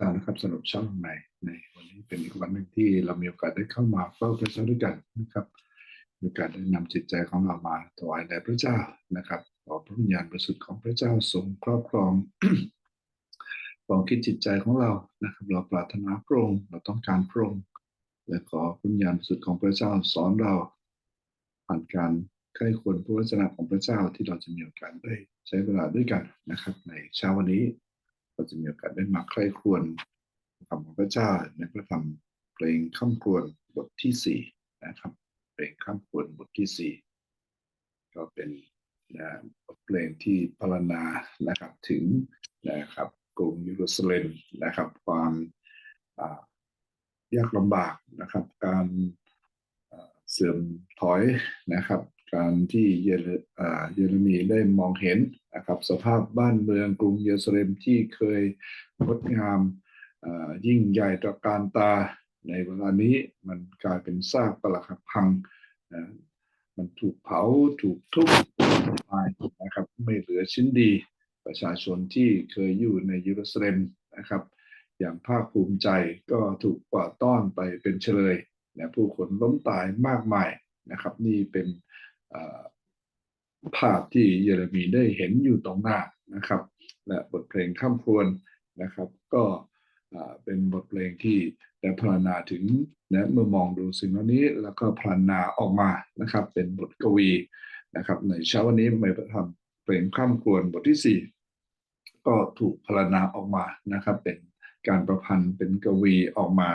จ้านะครับสำหรับช่องใหม่ในวันนี้เป็นอีกวันหนึ่งที่เรามีโอกาสได้เข้ามาเฝ้าพระเจ้าด้วยกันนะครับมีโอกาสได้นำจิตใจของเรามาถวายแด่พระเจ้านะครับขอพระวิญญาณบริสุทธิ์ของพระเจ้าทรงครอบครองความคิดจิตใจของเรานะครับ เราปรารถนาพระองค์เราต้องการพระองค์และขอพระวิญญาณบริสุทธิ์ของพระเจ้าสอนเราผ่านการใกล้ควรพระวจนะของพระเจ้าที่เราจะมีโอกาสได้ใช้เวลาด้วยกันนะครับ ในเช้าวันนี้ เราจะมีโอกาสได้มาใคร่ครวญคำของพระเจ้าในพระธรรมเพลงข้ามครวญบทที่สี่นะครับเพลงข้ามครวญบทที่สี่ก็เป็นนะบทเพลงที่พรรณนานะครับถึงนะครับกรุงเยรูซาเล็มนะครับ ความยากลำบากนะครับ การเสื่อมถอยนะครับ การที่เยเรอ่าเยเรมีได้มองเห็นนะครับสภาพบ้านเมืองกรุงเยรูซาเล็มที่เคยงดงามยิ่งใหญ่ตระการตาในเวลานี้มันกลายเป็นซากปรักหักพังนะมันถูกเผาถูกทุบทำลายนะครับไม่เหลือชิ้นดี ประชาชนที่เคยอยู่ในเยรูซาเล็มนะครับ อย่างภาคภูมิใจก็ถูกกวาดต้อนไปเป็นเฉลยนะผู้คนล้มตายมากมายนะครับ นี่เป็น ภาพที่เยเรมีได้เห็นอยู่ตรงหน้านะครับ และบทเพลงข้ามครวญนะครับ ก็เป็นบทเพลงที่ได้พรรณนาถึงนะเมื่อมองดูสิ่งเหล่านี้แล้วก็พรรณนาออกมานะครับ เป็นบทกวีนะครับ ในเช้าวันนี้ไม่ประทำเพลงข้ามครวญบทที่สี่ก็ถูกพรรณนาออกมานะครับ เป็นการประพันธ์เป็นกวีออกมา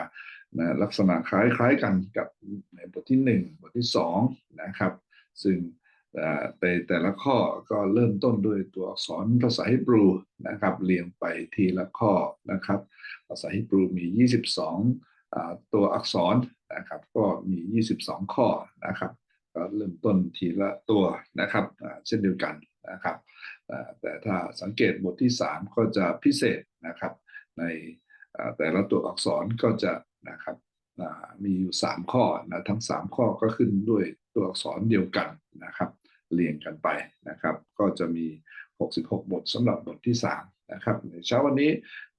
นะลักษณะคล้ายๆกันกับในบทที่หนึ่งบทที่สองนะครับ ซึ่งเอ่อแต่แต่ละข้อก็เริ่มต้นด้วยตัวอักษรภาษาฮิบรูนะครับ เรียงไปทีละข้อนะครับ ภาษาฮิบรูมี 22 ตัวอักษรนะครับ ก็มี 22 ข้อนะครับก็เริ่มต้นทีละตัวนะครับเช่นเดียวกันนะครับแต่ถ้าสังเกตบทที่ 3 ก็จะพิเศษนะครับ ในแต่ละตัวอักษรก็จะนะครับมีอยู่ 3 ข้อนะทั้ง 3 ข้อก็ขึ้นด้วย ตัวอักษรเดียวกันนะครับ เรียงกันไปนะครับ ก็จะมี 66 บทสำหรับบทที่ 3 นะครับในเช้าวันนี้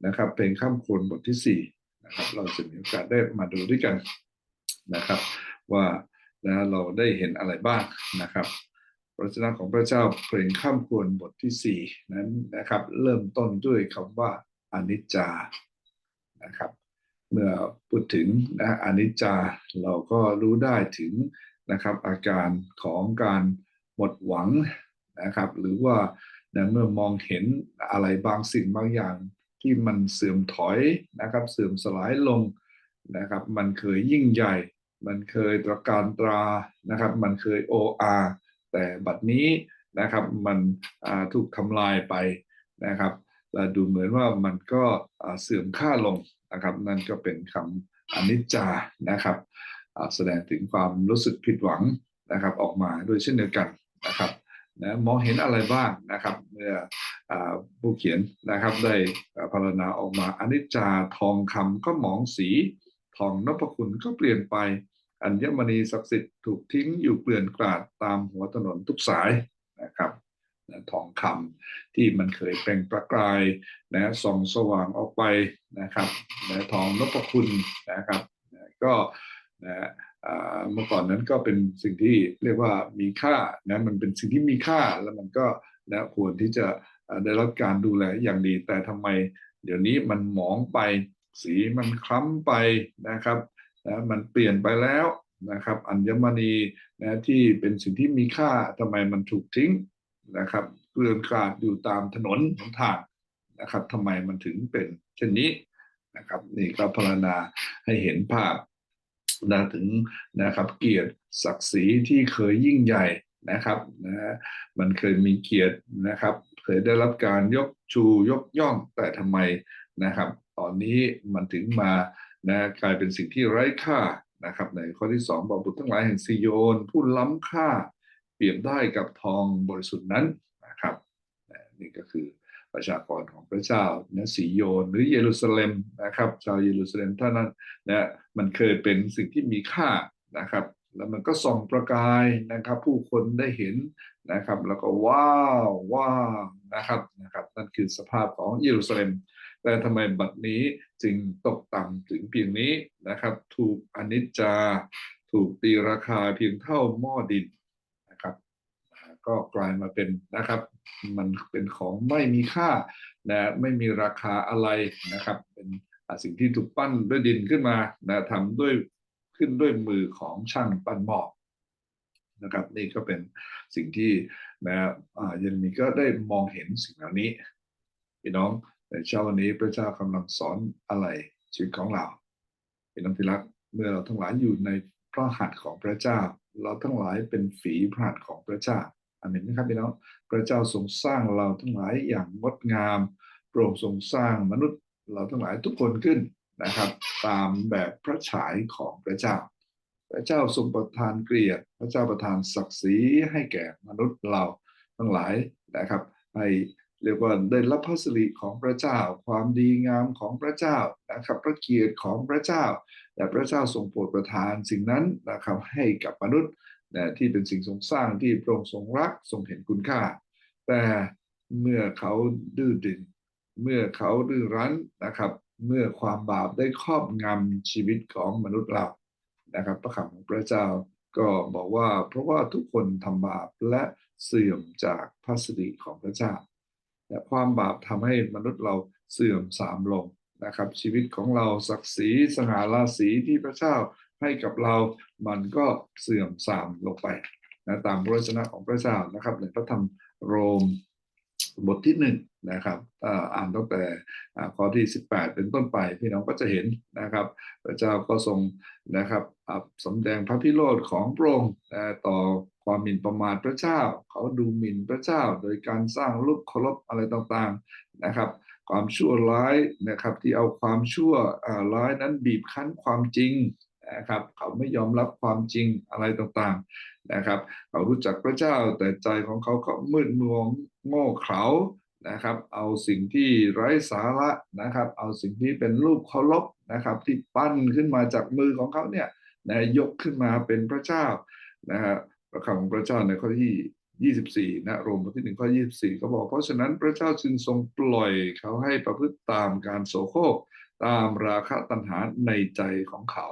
นะครับ เพลงข้ามควรบทที่ 4 นะครับ เราจะมีโอกาสได้มาดูด้วยกันนะครับ ว่านะเราได้เห็นอะไรบ้างนะครับพระวจนะของพระเจ้าเพลงข้ามควรบทที่ 4 นั้นนะครับ เริ่มต้นด้วยคำว่าอนิจจานะครับ เมื่อพูดถึงนะอนิจจาเราก็รู้ได้ถึง นะครับ อาการของการหมดหวังนะครับ หรือว่านเมื่อมองเห็นอะไรบางสิ่งบางอย่างที่มันเสื่อมถอยนะครับ เสื่อมสลายลงนะครับ มันเคยยิ่งใหญ่ มันเคยตระการตรานะครับ มันเคยโออาแต่บัดนี้นะครับมันถูกทำลายไปนะครับและดูเหมือนว่ามันก็เสื่อมค่าลงนะครับ นั่นก็เป็นคำอนิจจานะครับ แสดงถึงความรู้สึกผิดหวังนะครับออกมาด้วยเช่นเดียวกันนะครับนะมองเห็นอะไรบ้างนะครับเมื่อผู้เขียนนะครับได้อ่าพรรณนาออกมาอนิจจาทองคำก็หมองสีทองนพคุณก็เปลี่ยนไปอัญมณีศักดิ์สิทธิ์ถูกทิ้งอยู่เกลื่อนกลาดตามหัวถนนทุกสายนะครับทองคำที่มันเคยเปล่งประกายนะส่องสว่างออกไปนะครับนะทองนพคุณนะครับ ก็ นะอ่าเมื่อก่อนนั้นก็เป็นสิ่งที่เรียกว่ามีค่านะมันเป็นสิ่งที่มีค่าแล้วมันก็นะควรที่จะได้รับการดูแลอย่างดี แต่ทำไม เดี๋ยวนี้มันหมองไป สีมันคล้ำไปนะครับนะมันเปลี่ยนไปแล้วนะครับอัญมณีนะที่เป็นสิ่งที่มีค่าทำไมมันถูกทิ้งนะครับเกลื่อนกลาดอยู่ตามถนนหนทางนะครับทำไมมันถึงเป็นเช่นนี้นะครับนี่ก็พรณนาให้เห็นภาพ นะถึงนะครับเกียรติศักดิ์ศรีที่เคยยิ่งใหญ่นะครับนะมันเคยมีเกียรตินะครับ เคยได้รับการยกชูยกย่องแต่ทำไมนะครับ ตอนนี้มันถึงมานะกลายเป็นสิ่งที่ไร้ค่านะครับในข้อที่สองบอกบุตรทั้งหลายแห่งซิโยนผู้ล้ำค่า เปรียบได้กับทองบริสุทธิ์นั้นนะครับนี่ก็คือ ประชากรของพระเจ้านะสีโยนหรือเยรูซาเล็มนะครับ ชาวเยรูซาเล็มท่านั้นนะมันเคยเป็นสิ่งที่มีค่านะครับ แล้วมันก็ส่องประกายนะครับ ผู้คนได้เห็นนะครับ แล้วก็ว้าวว้าวนะครับนะครับนั่นคือสภาพของเยรูซาเล็ม แต่ทำไมบัดนี้จึงตกต่ำถึงเพียงนี้นะครับ ถูกอนิจจา ถูกตีราคาเพียงเท่าหม้อดินนะครับ ก็กลายมาเป็นนะครับ มันเป็นของไม่มีค่านะไม่มีราคาอะไรนะครับ เป็นสิ่งที่ถูกปั้นด้วยดินขึ้นมานะทำด้วยขึ้นด้วยมือของช่างปั้นหม้อนะครับ นี่ก็เป็นสิ่งที่นะยเรมีก็ได้มองเห็นสิ่งเหล่านี้พี่น้องในเช้าวันนี้พระเจ้ากำลังสอนอะไรชีวิตของเราพี่น้องที่รักเมื่อเราทั้งหลายอยู่ในพระหัตถ์ของพระเจ้า เราทั้งหลายเป็นฝีพระหัตถ์ของพระเจ้า เมนไหมครับพี่น้องพระเจ้าทรงสร้างเราทั้งหลายอย่างงดงามพระองทรงสร้างมนุษย์เราทั้งหลายทุกคนขึ้นนะครับ ตามแบบพระฉายของพระเจ้า พระเจ้าทรงประทานเกียรติ พระเจ้าประทานศักดิ์ศรีให้แก่มนุษย์เราทั้งหลายนะครับให้เรียกว่าได้รับพระสิริของพระเจ้า ความดีงามของพระเจ้านะครับพระเกียรติของพระเจ้า และพระเจ้าทรงโปรดประทานสิ่งนั้นนะครับให้กับมนุษย์ นะที่เป็นสิ่งทรงสร้างที่พระองค์ทรงรักทรงเห็นคุณค่า แต่เมื่อเขาดื้อดึง เมื่อเขาดื้อรั้นนะครับ เมื่อความบาปได้ครอบงำชีวิตของมนุษย์เรานะครับพระคำของพระเจ้าก็บอกว่าเพราะว่าทุกคนทำบาปและเสื่อมจากพระสิริของพระเจ้าและความบาปทำให้มนุษย์เราเสื่อมสามลงนะครับ ชีวิตของเราศักดิ์ศรีสง่าราศีที่พระเจ้า ให้กับเรามันก็เสื่อมสามลงไปนะตามพระวจนะของพระเจ้านะครับในพระธรรมโรมบทที่หนึ่งนะครับอ่านตั้งแต่ข้อที่ 18 เป็นต้นไปพี่น้องก็จะเห็นนะครับพระเจ้าก็ทรงนะครับสำแดงพระพิโรธของพระองค์ต่อความหมิ่นประมาทพระเจ้า เขาดูหมิ่นพระเจ้า โดยการสร้างรูปเคารพอะไรต่างๆนะครับ ความชั่วร้ายนะครับที่เอาความชั่วร้ายนั้นบีบคั้นความจริง นะครับเขาไม่ยอมรับความจริงอะไรต่างๆนะครับ เขารู้จักพระเจ้าแต่ใจของเขาก็มืดมัวโง่เขลานะครับ เอาสิ่งที่ไร้สาระนะครับ เอาสิ่งที่เป็นรูปเคารพนะครับ ที่ปั้นขึ้นมาจากมือของเขาเนี่ยนะยกขึ้นมาเป็นพระเจ้านะฮะพระคำของพระเจ้าในข้อที่ 24 นะโรมบทที่หนึ่งข้อ 24ก็บอก เพราะฉะนั้นพระเจ้าจึงทรงปล่อยเขาให้ประพฤติตามการโสโครกตามราคะตัณหาในใจของเขา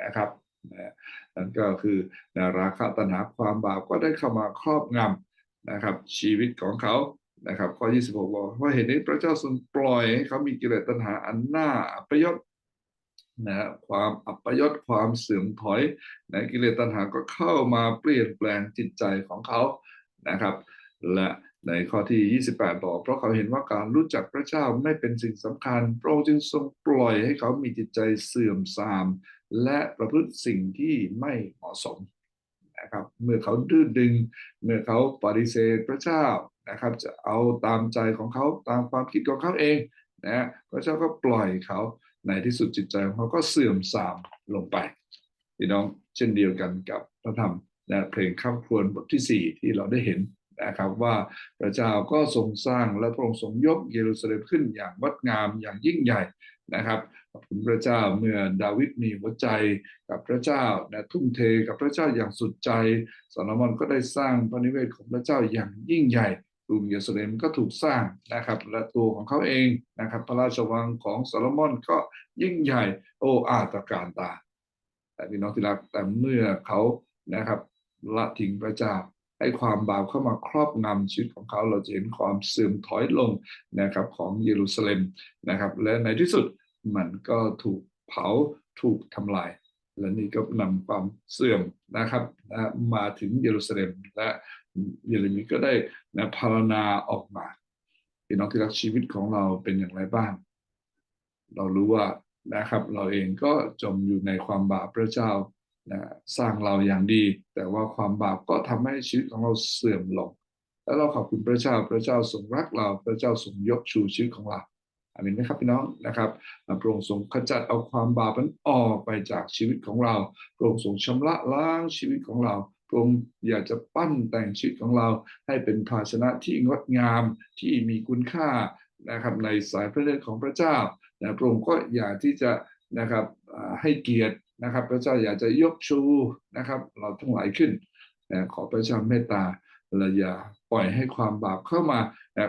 นะครับนะนั่นก็คือนะราคะตัณหาความบาปก็ได้เข้ามาครอบงำนะครับ ชีวิตของเขานะครับข้อ 26บอกว่าเห็นนี้พระเจ้าทรงปล่อยให้เขามีกิเลสตัณหาอันหน้าอัปยศนะความอัปยศความเสื่อมถอยนะกิเลสตัณหาก็เข้ามาเปลี่ยนแปลงจิตใจของเขานะครับ และในข้อที่ 28 บอก เพราะเขาเห็นว่าการรู้จักพระเจ้าไม่เป็นสิ่งสำคัญพระองค์จึงทรงปล่อยให้เขามีจิตใจเสื่อมทราม และประพฤติสิ่งที่ไม่เหมาะสมนะครับเมื่อเขาดื้อดึง เมื่อเขาปฏิเสธพระเจ้านะครับจะเอาตามใจของเขาตามความคิดของเขาเองนะพระเจ้าก็ปล่อยเขาในที่สุดจิตใจของเขาก็เสื่อมทรามลงไปพี่น้องเช่นเดียวกันกับพระธรรมนะเพลงข้ามควรบทที่ 4 ที่เราได้เห็นนะครับว่าพระเจ้าก็ทรงสร้างและพระองค์ทรงยกเยรูซาเล็มขึ้นอย่างงดงามอย่างยิ่งใหญ่นะครับ ขอบคุณพระเจ้าเมื่อดาวิดมีหัวใจกับพระเจ้านะทุ่มเทกับพระเจ้าอย่างสุดใจโซโลมอนก็ได้สร้างพระนิเวศของพระเจ้าอย่างยิ่งใหญ่กรุงเยรูซาเล็มก็ถูกสร้างนะครับและตัวของเขาเองนะครับพระราชวังของโซโลมอนก็ยิ่งใหญ่โอ้อาตรการตาแต่พี่น้องที่รักแต่เมื่อเขานะครับละทิ้งพระเจ้าให้ความบาปเข้ามาครอบงำชีวิตของเขาเราจะเห็นความเสื่อมถอยลงนะครับของเยรูซาเล็มนะครับ และในที่สุด มันก็ถูกเผาถูกทำลาย และนี่ก็นำความเสื่อมนะครับนะมาถึงเยรูซาเล็มและเยเรมีก็ได้นะพารณาออกมาพี่น้องที่รักชีวิตของเราเป็นอย่างไรบ้าง เรารู้ว่านะครับ เราเองก็จมอยู่ในความบาปพระเจ้านะสร้างเราอย่างดี แต่ว่าความบาปก็ทำให้ชีวิตของเราเสื่อมลง แล้วเราขอบคุณพระเจ้าพระเจ้าทรงรักเราพระเจ้าทรงยกชูชีวิตของเรา อามินนะครับพี่น้องนะครับพระองค์ทรงขจัดเอาความบาปนั้นออกไปจากชีวิตของเราพระองค์ทรงชำระล้างชีวิตของเราพระองค์อยากจะปั้นแต่งชีวิตของเรา ให้เป็นภาชนะที่งดงามที่มีคุณค่านะครับในสายพระเนตรของพระเจ้านะพระองค์ก็อยากที่จะนะครับให้เกียรตินะครับพระเจ้าอยากจะยกชูนะครับ เราทั้งหลายขึ้นขอพระเจ้าเมตตาและอย่าปล่อยให้ความบาปเข้ามา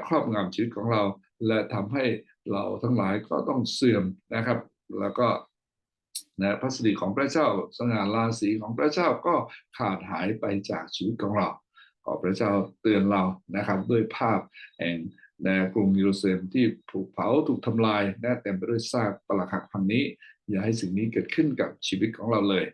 ครอบงำชีวิตของเรา และทำให้ เราทั้งหลายก็ต้องเสื่อมนะครับ แล้วก็นะพระสิริของพระเจ้าสง่าราศีของพระเจ้าก็ขาดหายไปจากชีวิตของเรา ขอพระเจ้าเตือนเรานะครับ ด้วยภาพแห่งนะกรุงเยรูซาเล็มที่ถูกเผาถูกทำลายนะเต็มไปด้วยซากปรักหักพังนี้ อย่าให้สิ่งนี้เกิดขึ้นกับชีวิตของเราเลย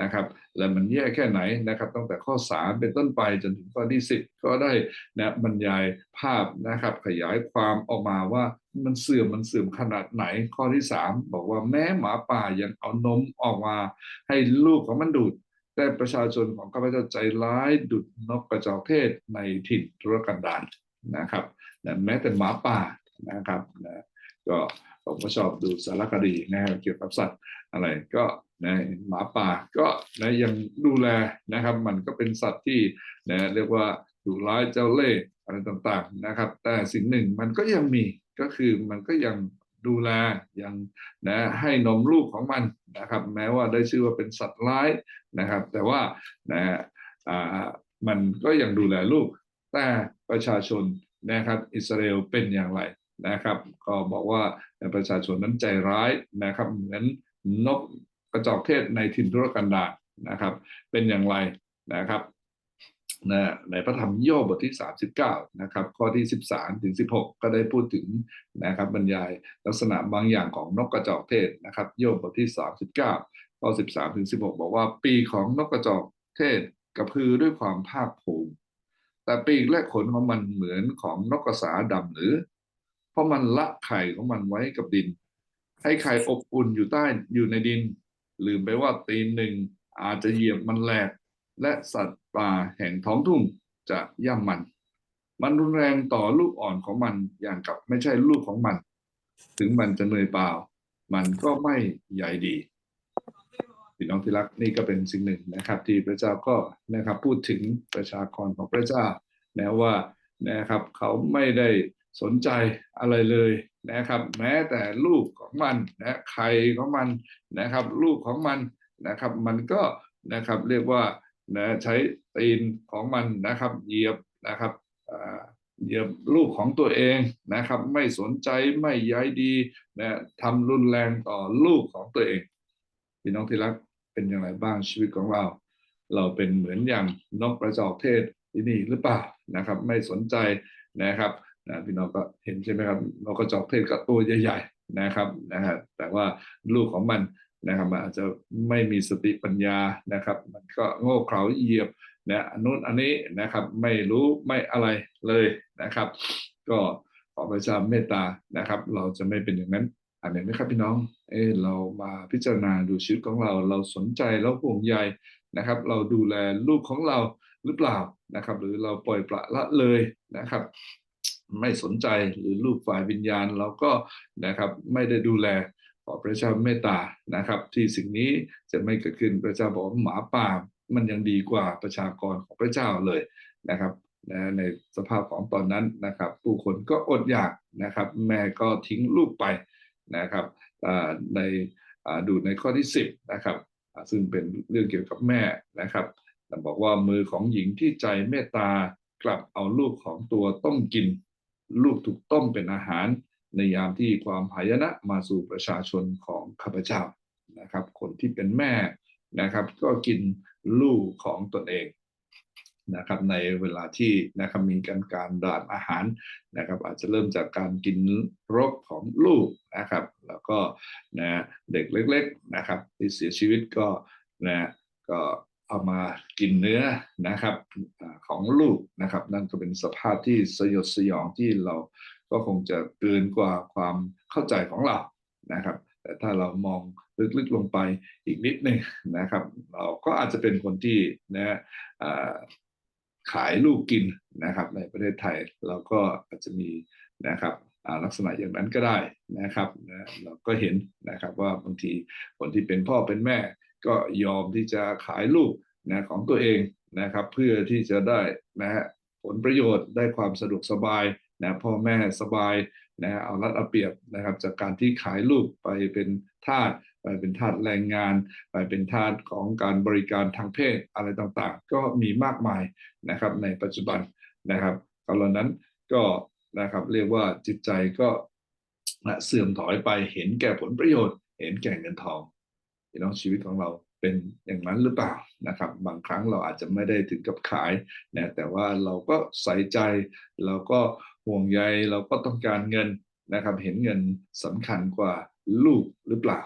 นะครับและมันแย่แค่ไหนนะครับตั้งแต่ข้อ 3 เป็นต้นไปจนถึงข้อที่ 10 ก็ได้นะบรรยายภาพนะครับขยายความออกมาว่ามันเสื่อมมันเสื่อมขนาดไหนข้อที่ 3 บอกว่าแม้หมาป่ายังเอานมออกมาให้ลูกของมันดูด แต่ประชาชนของข้าพเจ้าใจร้ายดุดนกกระจอกเทศในถิ่นทุรกันดารนะครับนะแม้แต่หมาป่านะครับนะก็ผมก็ชอบดูสารคดีนะครับเกี่ยวกับสัตว์อะไรก็ นะหมาป่าก็นะยังดูแลนะครับ มันก็เป็นสัตว์ที่นะเรียกว่าดุร้ายเจ้าเล่ห์อะไรต่างๆนะครับ แต่สิ่งหนึ่งมันก็ยังมีก็คือมันก็ยังดูแลยังนะให้นมลูกของมันนะครับ แม้ว่าได้ชื่อว่าเป็นสัตว์ร้ายนะครับ แต่ว่านะอ่ามันก็ยังดูแลลูก แต่ประชาชนนะครับ อิสราเอลเป็นอย่างไรนะครับ ก็บอกว่าประชาชนนั้นใจร้ายนะครับเหมือนนก กระจอกเทศในถิ่นทุรกันดารนะครับ เป็นอย่างไรนะครับนะในพระธรรมโยบบทที่ 39 นะครับ ข้อที่ 13 ถึง 16 ก็ได้พูดถึงนะครับบรรยายลักษณะบางอย่างของนกกระจอกเทศนะครับ โยบบทที่ 39 ข้อ 13 ถึง 16 บอกว่าปีของนกกระจอกเทศกระพือด้วยความภาคภูมิ แต่ปีกและขนของมันเหมือนของนกกระสาดำหรือ เพราะมันละไข่ของมันไว้กับดิน ให้ไข่อบอุ่นอยู่ใต้อยู่ในดิน ลืมไปว่าตีนหนึ่งอาจจะเหยียบมันแหลก และสัตว์ป่าแห่งท้องทุ่งจะย่ำมัน มันรุนแรงต่อลูกอ่อนของมันอย่างกับไม่ใช่ลูกของมัน ถึงมันจะเหนื่อยเปล่า มันก็ไม่ใหญ่ดีพี่น้องที่รักนี่ก็เป็นสิ่งหนึ่งนะครับ ที่พระเจ้าก็นะครับพูดถึงประชากรของพระเจ้านะว่านะครับเขาไม่ได้สนใจอะไรเลย นะครับ แม้แต่ลูกของมันนะไข่ของมันนะครับ ลูกของมันนะครับ มันก็นะครับเรียกว่านะใช้ตีนของมันนะครับ เหยียบนะครับเหยียบลูกของตัวเองนะครับ ไม่สนใจไม่ย้ายดีนะทำรุนแรงต่อลูกของตัวเองพี่น้องที่รักเป็นอย่างไรบ้างชีวิตของเรา เราเป็นเหมือนอย่างนกกระจอกเทศที่นี่หรือเปล่านะครับ ไม่สนใจนะครับ นะพี่น้องก็เห็นใช่ไหมครับนกกระจอกเทศก็ตัวใหญ่ๆนะครับนะฮะแต่ว่าลูกของมันนะครับมันอาจจะไม่มีสติปัญญานะครับ มันก็โง่เขลาเหยียบนะอันนู้นอันนี้นะครับไม่รู้ไม่อะไรเลยนะครับ ก็ขอพระเจ้าเมตตานะครับ เราจะไม่เป็นอย่างนั้นอันนี้ไหมครับพี่น้องเออเรามาพิจารณาดูชีวิตของเรา เราสนใจแล้วห่วงใยนะครับ เราดูแลลูกของเราหรือเปล่านะครับ หรือเราปล่อยปละละเลยนะครับ ไม่สนใจหรือลูกฝ่ายวิญญาณเราก็นะครับไม่ได้ดูแลขอพระเจ้าเมตตานะครับ ที่สิ่งนี้จะไม่เกิดขึ้นพระเจ้าบอกหมาป่ามันยังดีกว่าประชากรของพระเจ้าเลยนะครับในสภาพของตอนนั้นนะครับ ผู้คนก็อดอยากนะครับ แม่ก็ทิ้งลูกไปนะครับในดูในข้อที่ 10นะครับซึ่งเป็นเรื่องเกี่ยวกับแม่นะครับบอกว่ามือของหญิงที่ใจเมตตากลับเอาลูกของตัวต้มกิน ลูกถูกต้มเป็นอาหาร ในยามที่ความหายนะมาสู่ประชาชนของข้าพเจ้านะครับ คนที่เป็นแม่นะครับ ก็กินลูกของตนเองนะครับในเวลาที่นะครับมีการการดานอาหารนะครับ อาจจะเริ่มจากการกินรกของลูกนะครับ แล้วก็นะเด็กเล็ก ๆนะครับ ที่เสียชีวิตก็นะก็ เอามากินเนื้อนะครับของลูกนะครับ นั่นก็เป็นสภาพที่สยดสยองที่เราก็คงจะเกินกว่าความเข้าใจของเรานะครับ แต่ถ้าเรามองลึกๆลงไปอีกนิดหนึ่งนะครับ เราก็อาจจะเป็นคนที่นะขายลูกกินนะครับ ในประเทศไทยเราก็อาจจะมีนะครับลักษณะอย่างนั้นก็ได้นะครับนะเราก็เห็นนะครับว่าบางทีคนที่เป็นพ่อเป็นแม่ ก็ยอมที่จะขายลูกนะของตัวเองนะครับ เพื่อที่จะได้นะฮะผลประโยชน์ได้ความสะดวกสบายนะพ่อแม่สบายนะเอารัดเอาเปรียบนะครับ จากการที่ขายลูกไปเป็นทาสไปเป็นทาสแรงงาน ไปเป็นทาสของการบริการทางเพศอะไรต่างๆ ก็มีมากมายนะครับในปัจจุบันนะครับกรณีนั้นก็นะครับเรียกว่าจิตใจก็เสื่อมถอยไปเห็นแก่ผลประโยชน์ เห็นแก่เงินทอง พี่น้องชีวิตของเราเป็นอย่างนั้นหรือเปล่านะครับ บางครั้งเราอาจจะไม่ได้ถึงกับขายนะแต่ว่าเราก็ใส่ใจ เราก็ห่วงใยเราก็ต้องการเงินนะครับ เห็นเงินสำคัญกว่าลูกหรือเปล่า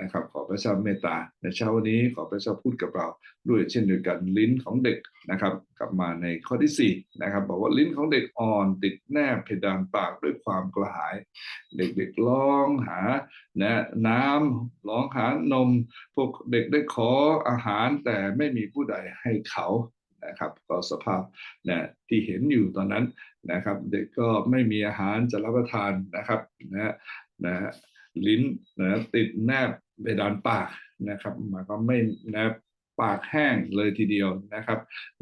นะครับขอพระเจ้าเมตตาในเช้าวันนี้ขอพระเจ้าพูดกับเราด้วยเช่นเดียวกันลิ้นของเด็กนะครับ กลับมาในข้อที่สี่นะครับบอกว่าลิ้นของเด็กอ่อนติดแนบเพดานปากด้วยความกระหาย เด็กๆร้องหานะน้ำร้องหานม พวกเด็กได้ขออาหารแต่ไม่มีผู้ใดให้เขานะครับก็สภาพนะที่เห็นอยู่ตอนนั้นนะครับ เด็กก็ไม่มีอาหารจะรับประทานนะครับนะนะ ลิ้นนะติดแนบเพดานปากนะครับหมายความไม่นะปากแห้งเลยทีเดียวนะครับ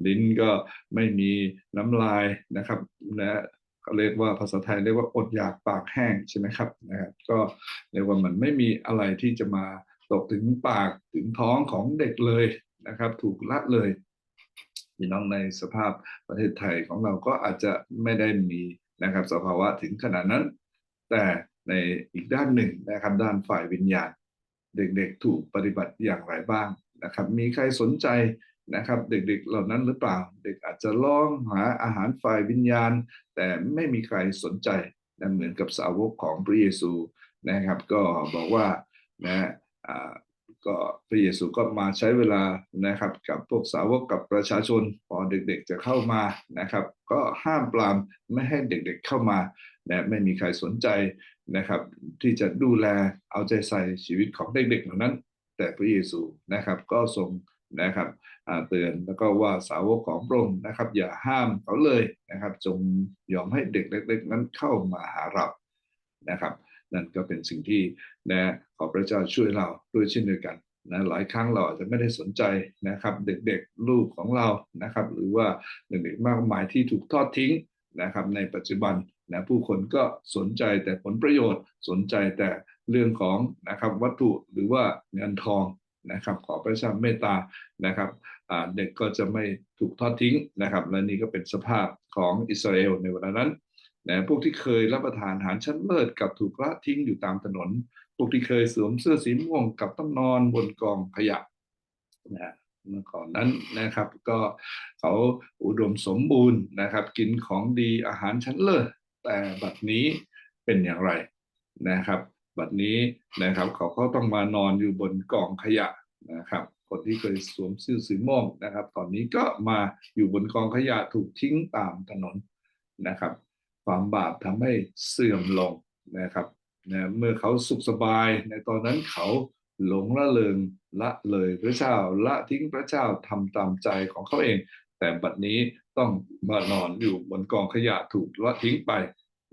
ลิ้นก็ไม่มีน้ำลายนะครับนะเรียกว่าภาษาไทยเรียกว่าอดอยากปากแห้งใช่ไหมครับนะครับก็เรียกว่ามันไม่มีอะไรที่จะมาตกถึงปากถึงท้องของเด็กเลยนะครับ ถูกละเลยพี่น้องในสภาพประเทศไทยของเราก็อาจจะไม่ได้มีนะครับ สภาวะถึงขนาดนั้น แต่ ในอีกด้านหนึ่งนะครับ ด้านฝ่ายวิญญาณ เด็กๆถูกปฏิบัติอย่างไรบ้างนะครับ มีใครสนใจนะครับ เด็กๆเหล่านั้นหรือเปล่า เด็กอาจจะร้องหาอาหารฝ่ายวิญญาณ แต่ไม่มีใครสนใจนะเหมือนกับสาวกของพระเยซูนะครับ ก็บอกว่านะก็พระเยซูก็มาใช้เวลานะครับ กับพวกสาวกกับประชาชนพอเด็กๆจะเข้ามานะครับ ก็ห้ามปรามไม่ให้เด็กๆเข้ามา นะไม่มีใครสนใจนะครับ ที่จะดูแลเอาใจใส่ชีวิตของเด็กๆเหล่านั้น แต่พระเยซูนะครับก็ทรงนะครับเตือนแล้วก็ว่าสาวกของพระองค์นะครับ อย่าห้ามเขาเลยนะครับ จงยอมให้เด็กเล็ก ๆ นั้นเข้ามาหาเรานะครับ นั่นก็เป็นสิ่งที่นะขอพระเจ้าช่วยเราด้วยเช่นเดียวกันนะหลายครั้งเราอาจจะไม่ได้สนใจนะครับ เด็กๆลูกของเรานะครับ หรือว่าเด็กๆมากมายที่ถูกทอดทิ้ง นะครับในปัจจุบันนะผู้คนก็สนใจแต่ผลประโยชน์สนใจแต่เรื่องของนะครับวัตถุหรือว่าเงินทองนะครับขอพระเจ้าเมตตานะครับเด็กก็จะไม่ถูกทอดทิ้งนะครับ และนี่ก็เป็นสภาพของอิสราเอลในเวันนั้นนะพวกที่เคยรับประทานอาหารชั้นเลิศกับถูกละทิ้งอยู่ตามถนน พวกที่เคยสวมเสื้อสีม่วงกับต้องนอนบนกองขยะนะ เมื่อก่อนนั้นนะครับก็เขาอุดมสมบูรณ์นะครับ กินของดีอาหารชั้นเลิศแต่บัดนี้เป็นอย่างไรนะครับ บัดนี้นะครับเขาก็ต้องมานอนอยู่บนกองขยะนะครับ คนที่เคยสวมเสื้อสีม่วงนะครับ ตอนนี้ก็มาอยู่บนกองขยะถูกทิ้งตามถนนนะครับ ความบาปทำให้เสื่อมลงนะครับนะเมื่อเขาสุขสบายในตอนนั้นเขา หลงละเลงละเลยพระเจ้าละทิ้งพระเจ้าทำตามใจของเขาเอง แต่บัดนี้ต้องมานอนอยู่บนกองขยะถูกละทิ้งไป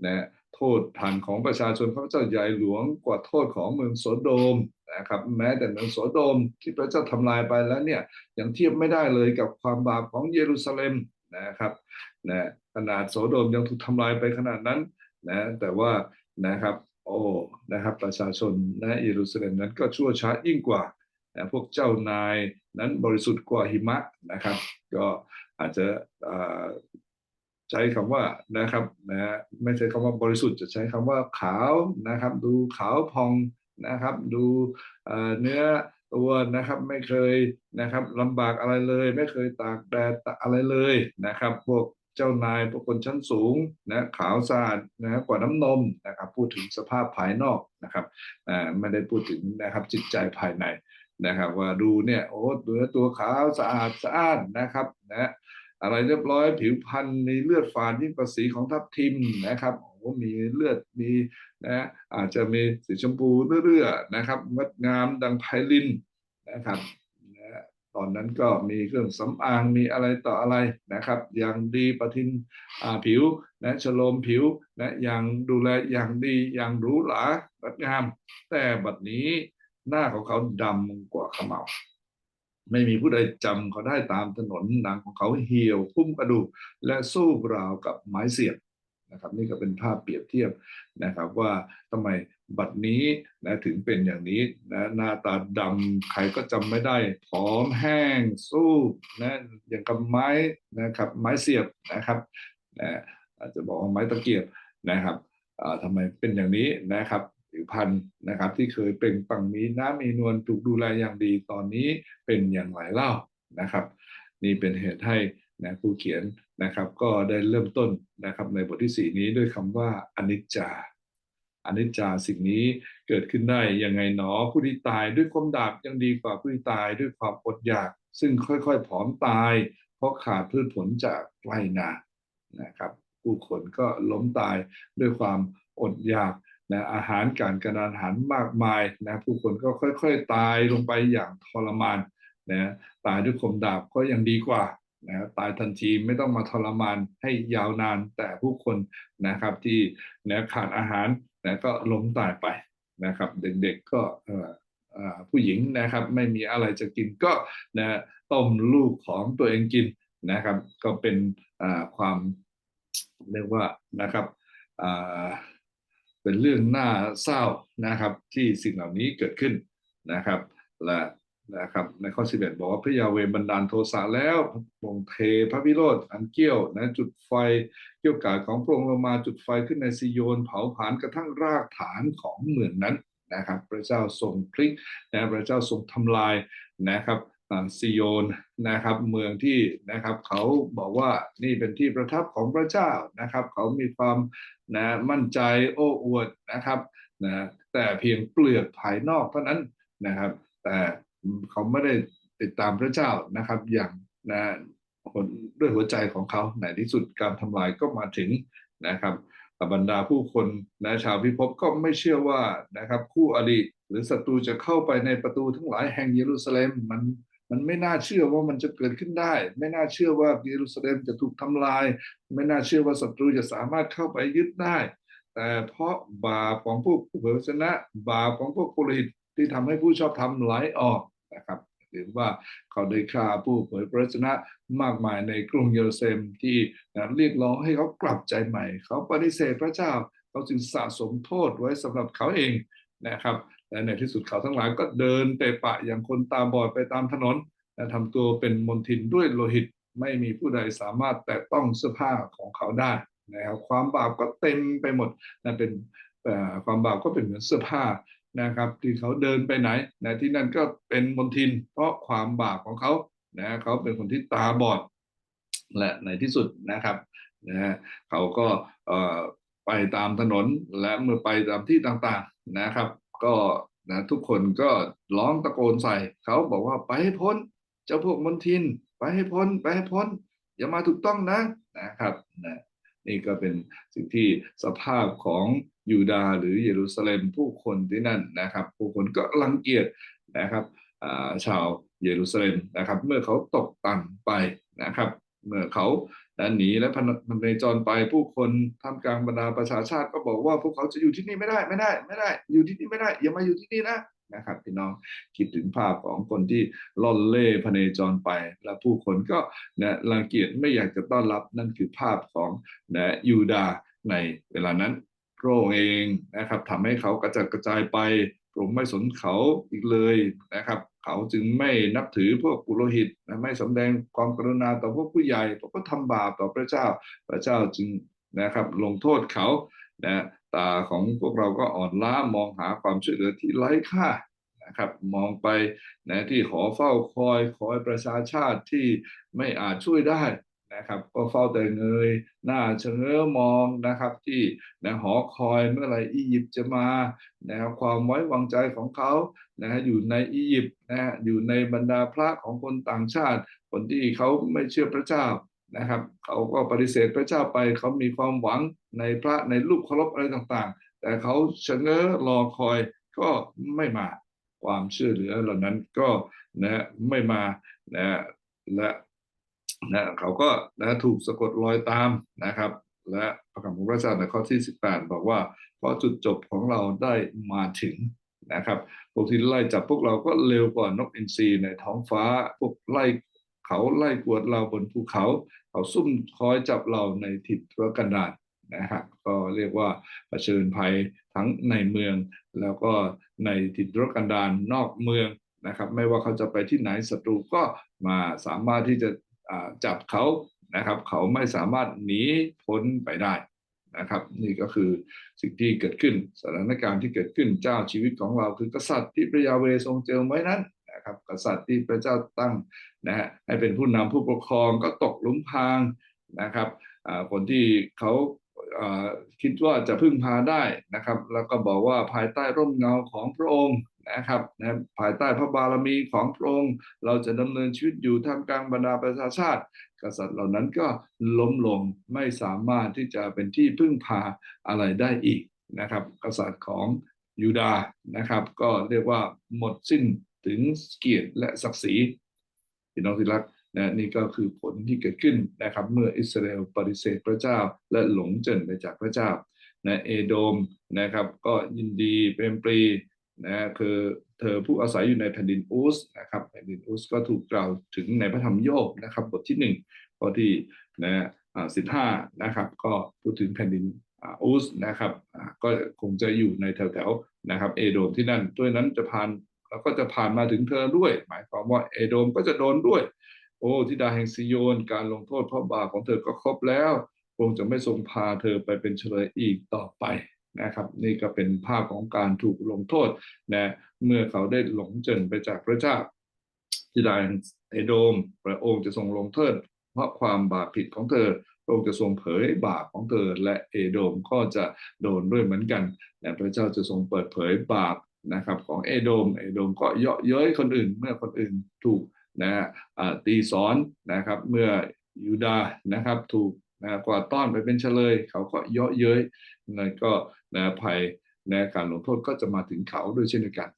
นะโทษทันของประชาชนพระเจ้าใหญ่หลวงกว่าโทษของเมืองโสโดมนะครับแม้แต่เมืองโสโดมที่พระเจ้าทำลายไปแล้วเนี่ยยังเทียบไม่ได้เลยกับความบาปของเยรูซาเล็มนะครับนะขนาดโสโดมยังถูกทำลายไปขนาดนั้นนะแต่ว่านะครับ โอ้นะครับประชาชนนะเยรูซาเล็มนั้นก็ชั่วช้ายิ่งกว่านะพวกเจ้านายนั้นบริสุทธิ์กว่าหิมะนะครับ ก็อาจจะใช้คำว่านะครับนะไม่ใช้คำว่าบริสุทธิ์จะใช้คำว่าขาวนะครับ ดูขาวพองนะครับ ดูเนื้อตัวนะครับไม่เคยนะครับลำบากอะไรเลย ไม่เคยตากแดดอะไรเลยนะครับ พวก เจ้านายพวกคนชั้นสูงนะขาวสะอาดนะกว่าน้ำนมนะครับพูดถึงสภาพภายนอกนะครับไม่ได้พูดถึงนะครับจิตใจภายในนะครับ ว่าดูเนี่ยโอ้เนื้อตัวขาวสะอาดสะอาดนะครับนะอะไรเรียบร้อยผิวพรรณมีเลือดฝาดยิ่งกว่าสีของทับทิมนะครับโอ้มีเลือดมีนะอาจจะมีสีชมพูเรื่อยๆนะครับงดงามดังไพลินนะครับ ตอนนั้นก็มีเครื่องสำอางมีอะไรต่ออะไรนะครับ อย่างดีประทินผิวนะฉโลมผิวนะอย่างดูแลอย่างดีอย่างหรูหรางดงาม แต่บัดนี้หน้าของเขาดำกว่าขมเหลาไม่มีผู้ใดจำเขาได้ตามถนนหนังของเขาเหี่ยวพุ่มกระดูกและสู้ราวกับไม้เสียบนะครับ นี่ก็เป็นภาพเปรียบเทียบนะครับ ว่าทำไม บัดนี้นะถึงเป็นอย่างนี้นะหน้าตาดำใครก็จำไม่ได้ผอมแห้งสู้นะอย่างกับไม้นะครับไม้เสียบนะครับนะอาจจะบอกว่าไม้ตะเกียบนะครับทำไมเป็นอย่างนี้นะครับผิวพรรณนะครับ ที่เคยเปล่งปลังมีน้ำมีนวลถูกดูแลอย่างดีตอนนี้เป็นอย่างไรเล่านะครับ นี่เป็นเหตุให้นะผู้เขียนนะครับ ก็ได้เริ่มต้นนะครับในบทที่สี่นี้ด้วยคำว่าอนิจจา อนิจจาสิ่งนี้เกิดขึ้นได้ยังไงหนอผู้ที่ตายด้วยความดาบยังดีกว่าผู้ที่ตายด้วยความอดอยาก ซึ่งค่อยๆผอมตาย เพราะขาดพืชผลจากไรนานะครับ ผู้คนก็ล้มตายด้วยความอดอยากนะอาหารการกระดานอาหารมากมายนะผู้คนก็ค่อยๆตายลงไปอย่างทรมานนะตายด้วยคมดาบก็ยังดีกว่านะตายทันทีไม่ต้องมาทรมานให้ยาวนานแต่ผู้คนนะครับที่นะขาดอาหาร นะก็ล้มตายไปนะครับ เด็กๆก็ผู้หญิงนะครับ ไม่มีอะไรจะกินก็นะต้มลูกของตัวเองกินนะครับ ก็เป็นความเรียกว่านะครับเป็นเรื่องน่าเศร้านะครับที่สิ่งเหล่านี้เกิดขึ้นนะครับ และ นะครับในข้อ 11 บอกว่าพระยาเวบันดาลโทสะแล้วพงเทพระวิโรธอันเกี้ยวนะจุดไฟเกี่ยวกาดของพระองค์ลงมาจุดไฟขึ้นในซิโยนเผาผลาญกระทั่งรากฐานของเมืองนั้นนะครับ พระเจ้าทรงพลิกนะพระเจ้าทรงทำลายนะครับซิโยนนะครับเมืองที่นะครับเขาบอกว่านี่เป็นที่ประทับของพระเจ้านะครับ เขามีความนะมั่นใจโอ้อวดนะครับนะแต่เพียงเปลือกภายนอกเท่านั้นนะครับ แต่ เขาไม่ได้ติดตามพระเจ้านะครับ อย่างนะคนด้วยหัวใจของเขาในที่สุดการทำลายก็มาถึงนะครับบรรดาผู้คนนะชาวพิภพก็ไม่เชื่อว่านะครับ คู่อริหรือศัตรูจะเข้าไปในประตูทั้งหลายแห่งเยรูซาเล็มมันมันไม่น่าเชื่อว่ามันจะเกิดขึ้นได้ ไม่น่าเชื่อว่าเยรูซาเล็มจะถูกทำลาย ไม่น่าเชื่อว่าศัตรูจะสามารถเข้าไปยึดได้ แต่เพราะบาปของผู้เผยชนะ บาปของพวกปุโรหิตที่ทำให้ผู้ชอบธรรมไหลออก นะครับหรือว่าเขาได้ฆ่าผู้เผยพระชนะมากมายในกรุงเยรูซาเล็มที่เรียกร้องให้เขากลับใจใหม่ เขาปฏิเสธพระเจ้าเขาจึงสะสมโทษไว้สำหรับเขาเองนะครับและในที่สุดเขาทั้งหลายก็เดินเตะปะอย่างคนตาบอดไปตามถนนและทำตัวเป็นมนทินด้วยโลหิตไม่มีผู้ใดสามารถแตะต้องเสื้อผ้าของเขาได้นะครับความบาปก็เต็มไปหมดนะเป็นความบาปก็เป็นเหมือนเสื้อผ้า นะครับ ที่เขาเดินไปไหนนะที่นั่นก็เป็นมนทิน เพราะความบาปของเขานะเขาเป็นคนที่ตาบอด และในที่สุดนะครับนะเขาก็ไปตามถนนและเมื่อไปตามที่ต่างๆนะครับ ก็นะทุกคนก็ร้องตะโกนใส่ เขาบอกว่าไปให้พ้น เจ้าพวกมนทิน ไปให้พ้น ไปให้พ้น อย่ามาถูกต้องนะนะครับนะนี่ก็เป็นสิ่งที่สภาพของ ยูดาห์หรือเยรูซาเล็มผู้คนที่นั่นนะครับ ผู้คนก็รังเกียจนะครับชาวเยรูซาเล็มนะครับ เมื่อเขาตกต่ำไปนะครับ เมื่อเขานหนีและพันพันเนจรไปผู้คนท่ามกลางบรรดาประชาชาติก็บอกว่าพวกเขาจะอยู่ที่นี่ไม่ได้ไม่ได้ ไม่ได้ อยู่ที่นี่ไม่ได้ อย่ามาอยู่ที่นี่นะนะครับพี่น้องคิดถึงภาพของคนที่ล่อนเล่พเนจรไป และผู้คนก็นะรังเกียจไม่อยากจะต้อนรับนั่นคือภาพของนะยูดาในเวลานั้น พรคเองนะครับทำให้เขากระจัดกระจายไปพระองค์ไม่สนเขาอีกเลยนะครับ เขาจึงไม่นับถือพวกปุโรหิตนะไม่สำแดงความกรุณาต่อพวกผู้ใหญ่เพราะก็ทำบาปต่อพระเจ้า พระเจ้าจึงนะครับลงโทษเขานะตาของพวกเราก็อ่อนล้ามองหาความช่วยเหลือที่ไร้ค่านะครับมองไปนะที่หอเฝ้าคอยคอยประชาชาติที่ไม่อาจช่วยได้ นะครับ ก็เฝ้าแต่เงยหน้าเชงเง้อมองนะครับ ที่นะหอคอยเมื่อไรอียิปต์จะมานะครับความไว้วางใจของเขานะฮะอยู่ในอียิปต์นะฮะอยู่ในบรรดาพระของคนต่างชาติ คนที่เขาไม่เชื่อพระเจ้านะครับ เขาก็ปฏิเสธพระเจ้าไป เขามีความหวังในพระในรูปเคารพอะไรต่างๆ แต่เขาชะเง้อรอคอยก็ไม่มาความช่วยเหลือเหล่านั้นก็นะไม่มานะและ นะเขาก็นะถูกสะกดรอยตามนะครับ และพระคำของพระเจ้าในข้อที่ 18 บอกว่า เพราะจุดจบของเราได้มาถึงนะครับพวกที่ไล่จับพวกเราก็เร็วกว่านกอินทรีในท้องฟ้าพวกไล่เขาไล่กวดเราบนภูเขา เขาซุ่มคอยจับเราในทิศทุรกันดารนะครับก็เรียกว่าเผชิญภัยทั้งในเมือง แล้วก็ในทิศทุรกันดารนอกเมืองนะครับ ไม่ว่าเขาจะไปที่ไหนศัตรูก็มาสามารถที่จะ จับเขานะครับ เขาไม่สามารถหนีพ้นไปได้นะครับ นี่ก็คือสิ่งที่เกิดขึ้นสถานการณ์ที่เกิดขึ้นเจ้าชีวิตของเราคือกษัตริย์ที่พระยาเวทรงเจิมไว้นั้นนะครับกษัตริย์ที่พระเจ้าตั้งนะฮะให้เป็นผู้นำผู้ปกครองก็ตกลุมพรางนะครับคนที่เขา คิดว่าจะพึ่งพาได้นะครับ แล้วก็บอกว่าภายใต้ร่มเงาของพระองค์นะครับนะภายใต้พระบารมีของพระองค์ เราจะดำเนินชีวิตอยู่ท่ามกลางบรรดาประชาชาติ กษัตริย์เหล่านั้นก็ล้มลงไม่สามารถที่จะเป็นที่พึ่งพาอะไรได้อีกนะครับ กษัตริย์ของยูดาห์นะครับ ก็เรียกว่าหมดสิ้นถึงเกียรติและศักดิ์ศรีพี่น้องที่รัก นะนี่ก็คือผลที่เกิดขึ้นนะครับเมื่ออิสราเอลปฏิเสธพระเจ้าและหลงเจริญไปจากพระเจ้านะเอโดมนะครับก็ยินดีเป็นปรีนะคือเธอผู้อาศัยอยู่ในแผ่นดินอุสนะครับแผ่นดินอุสก็ถูกกล่าวถึงในพระธรรมโยบนะครับบทที่หนึ่งข้อที่นะสิบห้านะครับก็พูดถึงแผ่นดินอุสนะครับก็คงจะอยู่ในแถวๆนะครับเอโดมที่นั่นด้วยนั้นจะผ่านแล้วก็จะผ่านมาถึงเธอด้วย หมายความว่าเอโดมก็จะโดนด้วย โอ้ทิดาแห่งซิโยนการลงโทษเพราะบาปของเธอก็ครบแล้วพระองค์จะไม่ทรงพาเธอไปเป็นเฉลยอีกต่อไปนะครับ นี่ก็เป็นภาพของการถูกลงโทษนะเมื่อเขาได้หลงเจริญไปจากพระเจ้าทิดาแห่งเอโดมพระองค์จะทรงลงโทษเพราะความบาปผิดของเธอพระองค์จะทรงเผยบาปของเธอและเอโดมก็จะโดนด้วยเหมือนกันแต่พระเจ้าจะทรงเปิดเผยบาปนะครับของเอโดม เอโดมก็เยาะเย้ยคนอื่น เมื่อคนอื่นถูก นะฮะตีสอนนะครับเมื่อยูดาห์นะครับถูกนะกว่าต้อนไปเป็นเฉลย เขาก็เยาะเย้ยนะก็นะภัยนะการลงโทษก็จะมาถึงเขาด้วยเช่นเดียวกัน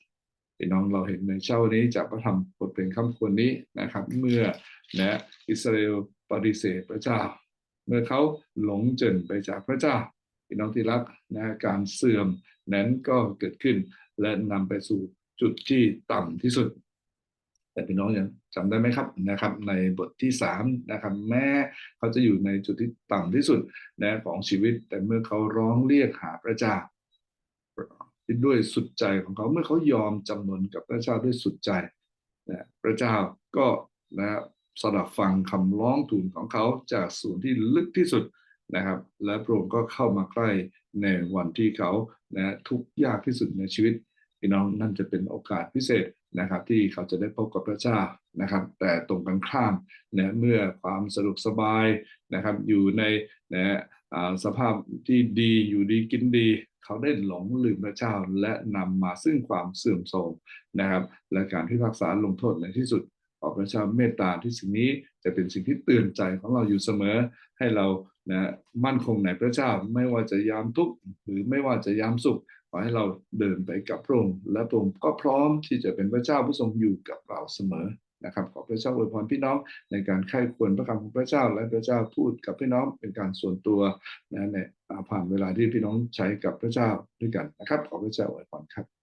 พี่น้องเราเห็นในเช้านี้จากพระธรรมบทเพลงคำควรนี้นะครับ เมื่อนะอิสราเอลปฏิเสธพระเจ้า เมื่อเขาหลงเจริญไปจากพระเจ้าพี่น้องที่รักนะการเสื่อมนั้นก็เกิดขึ้น และนำไปสู่จุดที่ต่ำที่สุด แต่พี่น้องยัง จำได้ไหมครับนะครับ ในบทที่สามนะครับแม้เขาจะอยู่ในจุดที่ต่ำที่สุดนะของชีวิต แต่เมื่อเขาร้องเรียกหาพระเจ้าด้วยสุดใจของเขาเมื่อเขายอมจำนนกับพระเจ้าด้วยสุดใจนะพระเจ้าก็นะสดับฟังคำร้องทูลของเขาจากส่วนที่ลึกที่สุดนะครับ และพระองค์ก็เข้ามาใกล้ในวันที่เขานะทุกข์ยากที่สุดในชีวิตพี่น้องนั่นจะเป็นโอกาสพิเศษ นะครับที่เขาจะได้พบกับพระเจ้านะครับ แต่ตรงกันข้ามนะเมื่อความสะดวกสบายนะครับ อยู่ในนะอ่าสภาพที่ดีอยู่ดีกินดีเขาได้หลงลืมพระเจ้าและนำมาซึ่งความเสื่อมโทรมนะครับ และการพิพากษาลงโทษในที่สุดขอพระเจ้าเมตตาที่สิ่งนี้จะเป็นสิ่งที่เตือนใจของเราอยู่เสมอให้เรานะมั่นคงในพระเจ้าไม่ว่าจะยามทุกข์หรือไม่ว่าจะยามสุข ขอให้เราเดินไปกับพระองค์และพระองค์ก็พร้อมที่จะเป็นพระเจ้าผู้ทรงอยู่กับเราเสมอนะครับขอพระเจ้าอวยพรพี่น้องในการไข้ควรพระคำของพระเจ้าและพระเจ้าพูดกับพี่น้องเป็นการส่วนตัวนะในผ่านเวลาที่พี่น้องใช้กับพระเจ้าด้วยกันนะครับขอพระเจ้าอวยพรครับ